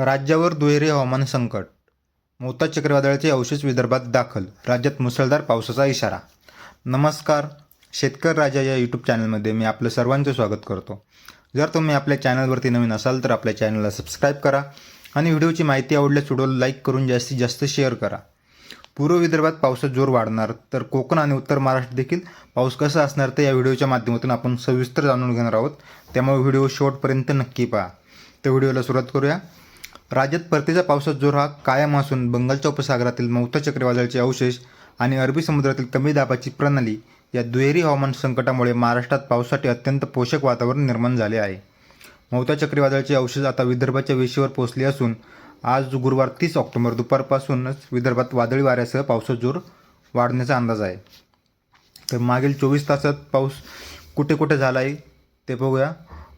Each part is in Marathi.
राज्यावर दुहेरी हवामान संकट. मोता चक्रीवादळाचे अवशेष विदर्भात दाखल राज्यात मुसळधार पावसाचा इशारा. नमस्कार शेतकरी राजा या यूट्यूब चॅनलमध्ये मी आपलं सर्वांचं स्वागत करतो. जर तुम्ही आपल्या चॅनलवरती नवीन असाल तर आपल्या चॅनलला सबस्क्राईब करा आणि व्हिडिओची माहिती आवडल्यास व्हिडिओला लाईक करून जास्तीत जास्त शेअर करा. पूर्व विदर्भात पावसात जोर वाढणार तर कोकण आणि उत्तर महाराष्ट्र देखील पाऊस कसा असणार ते या व्हिडिओच्या माध्यमातून आपण सविस्तर जाणून घेणार आहोत. त्यामुळे व्हिडिओ शेवटपर्यंत नक्की पहा. तर व्हिडिओला सुरुवात करूया. राज्यात परतीचा पावसाचा जोर हा कायम असून बंगालच्या उपसागरातील मौता चक्रीवादळाचे अवशेष आणि अरबी समुद्रातील कमी दाबाची प्रणाली या दुहेरी हवामान संकटामुळे महाराष्ट्रात पावसासाठी अत्यंत पोषक वातावरण निर्माण झाले आहे. मौता चक्रीवादळाचे अवशेष आता विदर्भाच्या वेशीवर पोहोचले असून आज गुरुवार तीस ऑक्टोबर दुपारपासूनच विदर्भात वादळी वाऱ्यासह पावसाचा जोर वाढण्याचा अंदाज आहे. तर मागील चोवीस तासात पाऊस कुठे कुठे झाला आहे ते बघूया.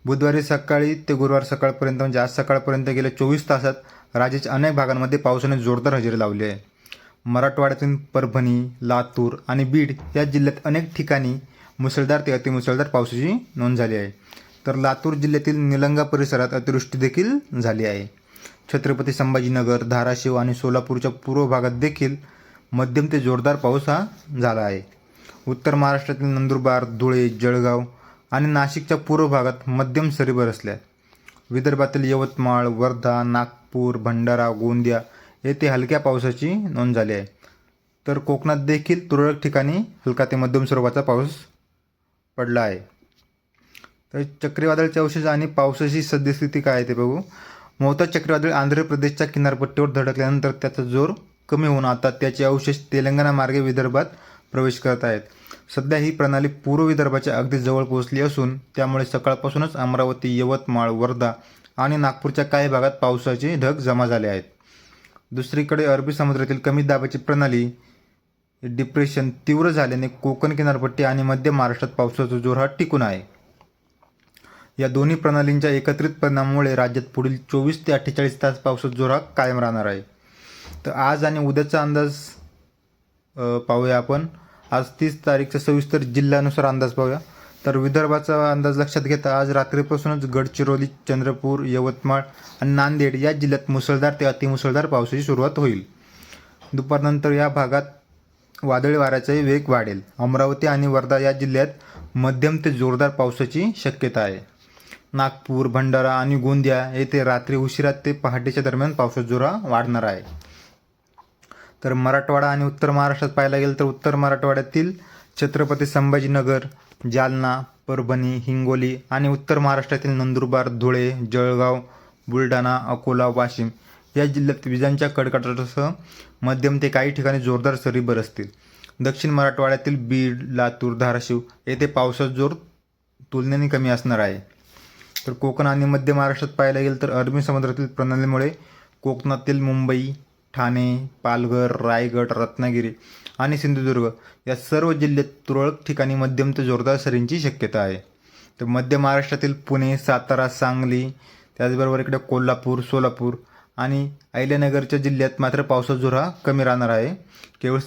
बुधवारी सकाळी ते गुरुवार सकाळपर्यंत म्हणजे आज सकाळपर्यंत गेल्या चोवीस तासात राज्याच्या अनेक भागांमध्ये पावसाने जोरदार हजेरी लावली आहे. मराठवाड्यातील परभणी लातूर आणि बीड या जिल्ह्यात अनेक ठिकाणी मुसळधार ते अतिमुसळधार पावसाची नोंद झाली आहे. तर लातूर जिल्ह्यातील निलंगा परिसरात अतिवृष्टी देखील झाली आहे. छत्रपती संभाजीनगर धाराशिव आणि सोलापूरच्या पूर्व भागात देखील मध्यम ते जोरदार पाऊस हा झाला आहे. उत्तर महाराष्ट्रातील नंदुरबार धुळे जळगाव आणि नाशिकच्या पूर्व भागात मध्यम सरी बरसल्या विदर्भातील यवतमाळ वर्धा नागपूर भंडारा गोंदिया येथे हलक्या पावसाची नोंद झाली आहे. तर कोकणात देखील तुरळक ठिकाणी हलका ते मध्यम स्वरूपाचा पाऊस पडला आहे. तर चक्रीवादळाचे अवशेष आणि पावसाची सद्यस्थिती काय आहे ते बघू. मोहता चक्रीवादळ आंध्र प्रदेशच्या किनारपट्टीवर धडकल्यानंतर त्याचा जोर कमी होऊन आता त्याचे अवशेष तेलंगणा मार्गे विदर्भात प्रवेश करत आहेत. सध्या ही प्रणाली पूर्व विदर्भाच्या अगदी जवळ पोहोचली असून त्यामुळे सकाळपासूनच अमरावती यवतमाळ वर्धा आणि नागपूरच्या काही भागात पावसाचे ढग जमा झाले आहेत. दुसरीकडे अरबी समुद्रातील कमी दाबाची प्रणाली डिप्रेशन तीव्र झाल्याने कोकण किनारपट्टी आणि मध्य महाराष्ट्रात पावसाचा जोर हा टिकून आहे. या दोन्ही प्रणालींच्या एकत्रित परिणामामुळे राज्यात पुढील चोवीस ते अठ्ठेचाळीस तास पावसाचा जोर हा कायम राहणार आहे. तर आज आणि उद्याचा अंदाज पाहूया आपण. आज तीस तारीखचा सविस्तर जिल्ह्यानुसार अंदाज पाहूया तर विदर्भाचा अंदाज लक्षात घेता आज रात्रीपासूनच गडचिरोली चंद्रपूर यवतमाळ आणि नांदेड या जिल्ह्यात मुसळधार ते अतिमुसळधार पावसाची सुरुवात होईल. दुपारनंतर या भागात वादळी वाऱ्याचाही वेग वाढेल. अमरावती आणि वर्धा या जिल्ह्यात मध्यम ते जोरदार पावसाची शक्यता आहे. नागपूर भंडारा आणि गोंदिया येथे रात्री उशिरा ते पहाटेच्या दरम्यान पावसाचा जोरा वाढणार आहे. तर मराठवाडा आणि उत्तर महाराष्ट्रात पाहायला गेलं तर उत्तर मराठवाड्यातील छत्रपती संभाजीनगर जालना परभणी हिंगोली आणि उत्तर महाराष्ट्रातील नंदुरबार धुळे जळगाव बुलढाणा अकोला वाशिम या जिल्ह्यात विजांच्या कडकडाटासह मध्यम ते काही ठिकाणी जोरदार सरी बरसतील. दक्षिण मराठवाड्यातील बीड लातूर धाराशिव येथे पावसाचा जोर तुलनेने कमी असणार आहे. तर कोकण आणि मध्य महाराष्ट्रात पाहायला गेलं तर अरबी समुद्रातील प्रणालीमुळे कोकणातील मुंबई ठाणे पालघर रायगड रत्नागिरी आणि सिंधुदुर्ग या सर्व जिल्ह्यात तुरळक ठिकाणी मध्यम ते जोरदार सरींची शक्यता आहे. तर मध्य महाराष्ट्रातील पुणे सातारा सांगली त्याचबरोबर इकडे कोल्हापूर सोलापूर आणि अहिल्यानगरच्या जिल्ह्यात मात्र पावसाचा जोर हा कमी राहणार आहे. केवळ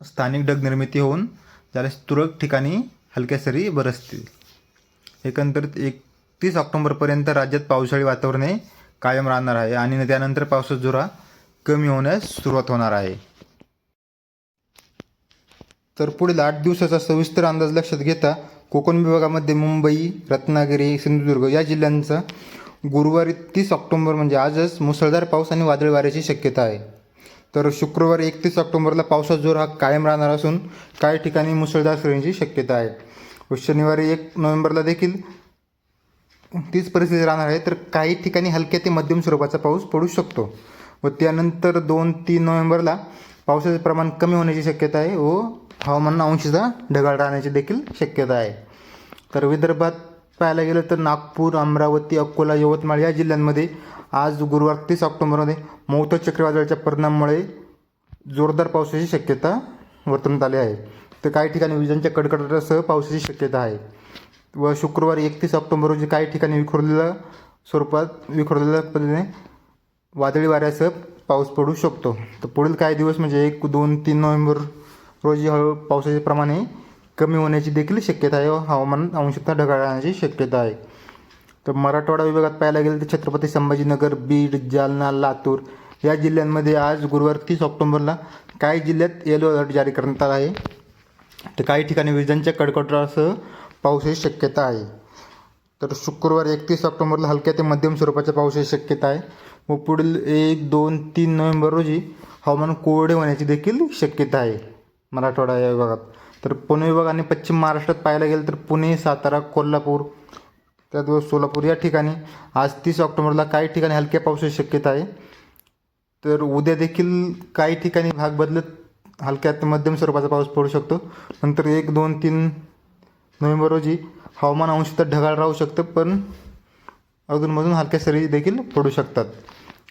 स्थानिक ढग निर्मिती होऊन त्याला तुरळक ठिकाणी हलक्या सरी बरसतील एकंदरीत एकतीस ऑक्टोंबरपर्यंत राज्यात पावसाळी वातावरणे कायम राहणार आहे आणि त्यानंतर पावसाचा जोरा कमी होण्यास सुरुवात होणार आहे. तर पुढील आठ दिवसाचा सविस्तर अंदाज लक्षात घेता कोकण विभागामध्ये मुंबई रत्नागिरी सिंधुदुर्ग या जिल्ह्यांचा गुरुवारी तीस ऑक्टोंबर म्हणजे आजच मुसळधार पाऊस आणि वादळ वाऱ्याची शक्यता आहे. तर शुक्रवारी एकतीस ऑक्टोंबरला पावसाचा जोर हा कायम राहणार असून काही ठिकाणी मुसळधार सरींची शक्यता आहे. व शनिवारी एक नोव्हेंबरला देखील तीच परिस्थिती राहणार आहे तर काही ठिकाणी हलक्या ते मध्यम स्वरूपाचा पाऊस पडू शकतो. व त्यानंतर दोन तीन नोव्हेंबरला पावसाचे प्रमाण कमी होण्याची शक्यता आहे व हवामान अंशतः ढगाळ राहण्याची देखील शक्यता आहे. तर विदर्भात पाहायला गेलं तर नागपूर अमरावती अकोला यवतमाळ या जिल्ह्यांमध्ये आज गुरुवार तीस ऑक्टोबरमध्ये मौत चक्रीवादळाच्या परिणामामुळे जोरदार पावसाची शक्यता वर्तवण्यात आली आहे. तर काही ठिकाणी विजांच्या कडकडाटासह पावसाची शक्यता आहे. व शुक्रवारी एकतीस ऑक्टोबर रोजी काही ठिकाणी विखुरलेल्या स्वरूपात विखुरलेल्या पद्धतीने वादळी वाऱ्यासह पाऊस पडू शकतो. तर पुढील काही दिवस म्हणजे एक दोन तीन नोव्हेंबर रोजी हळू पावसाचे प्रमाण हे कमी होण्याची देखील शक्यता आहे. व हवामान अंशतः ढगाळ राहण्याची शक्यता आहे. तर मराठवाडा विभागात पाहायला गेलं तर छत्रपती संभाजीनगर बीड जालना लातूर या जिल्ह्यांमध्ये आज गुरुवार तीस ऑक्टोबरला काही जिल्ह्यात येलो अलर्ट जारी करण्यात आला आहे. तर काही ठिकाणी विजांच्या कडकडाटासह पावसाची शक्यता आहे. तर शुक्रवार एकतीस ऑक्टोबरला हलक्या ते मध्यम स्वरूपाच्या पावसाची शक्यता आहे. व पुढील एक दोन तीन नोव्हेंबर रोजी हवामान कोरडे होण्याची देखील शक्यता आहे मराठवाडा या विभागात. तर पुणे विभाग आणि पश्चिम महाराष्ट्रात पाहायला गेलं तर पुणे सातारा कोल्हापूर त्याचबरोबर सोलापूर या ठिकाणी आज तीस ऑक्टोबरला काही ठिकाणी हलक्या पावसाची शक्यता आहे. तर उद्या देखील काही ठिकाणी भाग बदलत हलक्या ते मध्यम स्वरूपाचा पाऊस पडू शकतो. नंतर एक दोन तीन नोव्हेंबर रोजी हवामान अंशतः ढगाळ राहू शकतं पण अधूनमधून हलक्या सरी देखील पडू शकतात.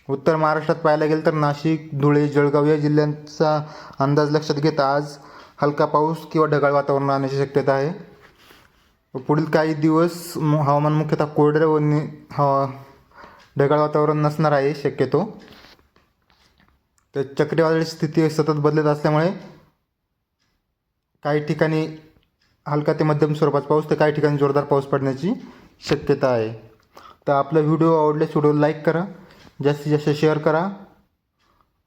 उत्तर महाराष्ट्रात पाहायला गेलं तर नाशिक धुळे जळगाव या जिल्ह्यांचा अंदाज लक्षात घेता आज हलका पाऊस किंवा ढगाळ वातावरण राहण्याची शक्यता आहे. पुढील काही दिवस हवामान मुख्यतः कोरडे व नि हवा ढगाळ वातावरण नसणार आहे शक्यतो. तर चक्रीवादळी स्थिती सतत बदलत असल्यामुळे काही ठिकाणी हलका ते मध्यम स्वरूपाचा पाऊस तर काही ठिकाणी जोरदार पाऊस पडण्याची शक्यता आहे. तर आपला व्हिडिओ आवडल्यास व्हिडिओ लाईक करा जास्तीत जास्त शेअर करा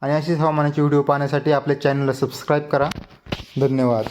आणि अशीच हवामानाचे व्हिडिओ पाहण्यासाठी आपल्या चॅनलला सबस्क्राईब करा. धन्यवाद.